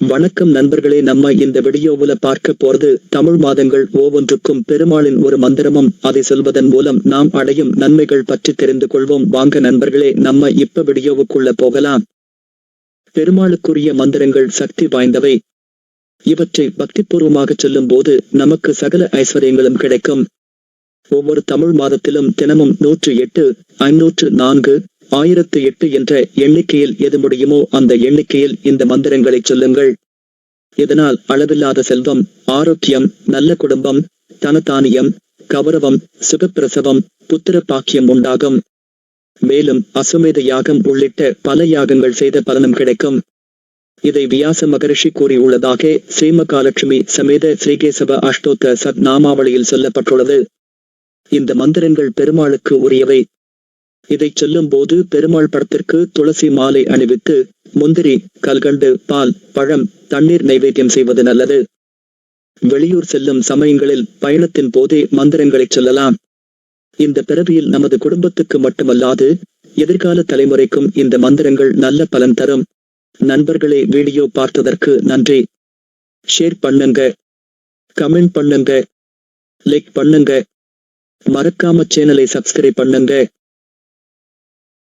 வணக்கம் நண்பர்களே நம்ம இந்த வீடியோவுல பார்க்க போறது தமிழ் மாதங்கள் ஒவ்வொன்றுக்கும் பெருமாளின் ஒரு மந்திரமும். அதை சொல்வதன் மூலம் நாம் அடையும் நன்மைகள் பற்றி தெரிந்து கொள்வோம். வாங்க நண்பர்களே நம்ம இப்ப வீடியோவுக்குள்ள போகலாம். பெருமாளுக்குரிய மந்திரங்கள் சக்தி வாய்ந்தவை. இவற்றை பக்திபூர்வமாக சொல்லும் போது நமக்கு சகல ஐஸ்வர்யங்களும் கிடைக்கும். ஒவ்வொரு தமிழ் மாதத்திலும் தினமும் நூற்று எட்டு ஐநூற்று நான்கு ஆயிரத்து எட்டு என்ற எண்ணிக்கையில் எது முடியுமோ அந்த எண்ணிக்கையில் இந்த மந்திரங்களை சொல்லுங்கள். இதனால் அளவில்லாத செல்வம் ஆரோக்கியம் நல்ல குடும்பம் தனதானியம் கௌரவம் சுகப்பிரசவம் புத்திர பாக்கியம் உண்டாகும். மேலும் அசுமேத யாகம் உள்ளிட்ட பல யாகங்கள் செய்த பலனும் கிடைக்கும். இதை வியாச மகரிஷி கூறியுள்ளதாக ஸ்ரீமகாலட்சுமி சமேத ஸ்ரீகேசவ அஷ்டோத்த சத் நாமாவளியில் சொல்லப்பட்டுள்ளது. இந்த மந்திரங்கள் பெருமாளுக்கு உரியவை. இதை சொல்லும் போது பெருமாள் படத்திற்கு துளசி மாலை அணிவித்து முந்திரி கல்கண்டு பால் பழம் தண்ணீர் நைவேத்தியம் செய்வது நல்லது. வெளியூர் செல்லும் சமயங்களில் பயணத்தின் போதே மந்திரங்களை சொல்லலாம். இந்த பிறவியில் நமது குடும்பத்துக்கு மட்டுமல்லாது எதிர்கால தலைமுறைக்கும் இந்த மந்திரங்கள் நல்ல பலன் தரும். நண்பர்களே வீடியோ பார்த்ததற்கு நன்றி. ஷேர் பண்ணுங்க. கமெண்ட் பண்ணுங்க. லைக் பண்ணுங்க. மறக்காம சேனலை சப்ஸ்கிரைப் பண்ணுங்க.